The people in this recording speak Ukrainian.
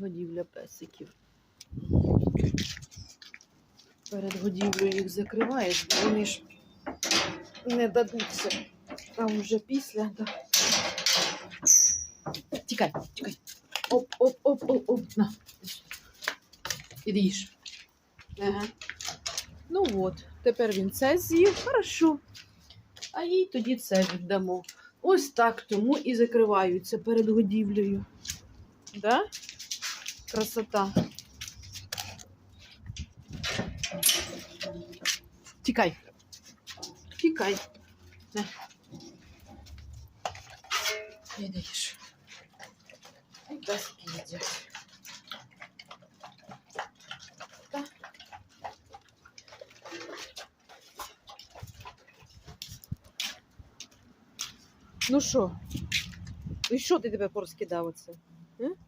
годівля песиків. Перед годівлею їх закриваєш, бо вони ж не дадуться. А вже після, да. Тікай, тікай. Оп, оп, оп, оп, оп. На. Іди. Ага. Ну от, тепер він це з'їв, хорошо. А їй тоді це віддамо. Ось так тому і закриваються перед годівлею. Да? Красота. Тікай. Тікай. На. Не даєш. І песики їдять. Так. Ну що? І що ти тебе порозкидав оце? Е? Ну, таке.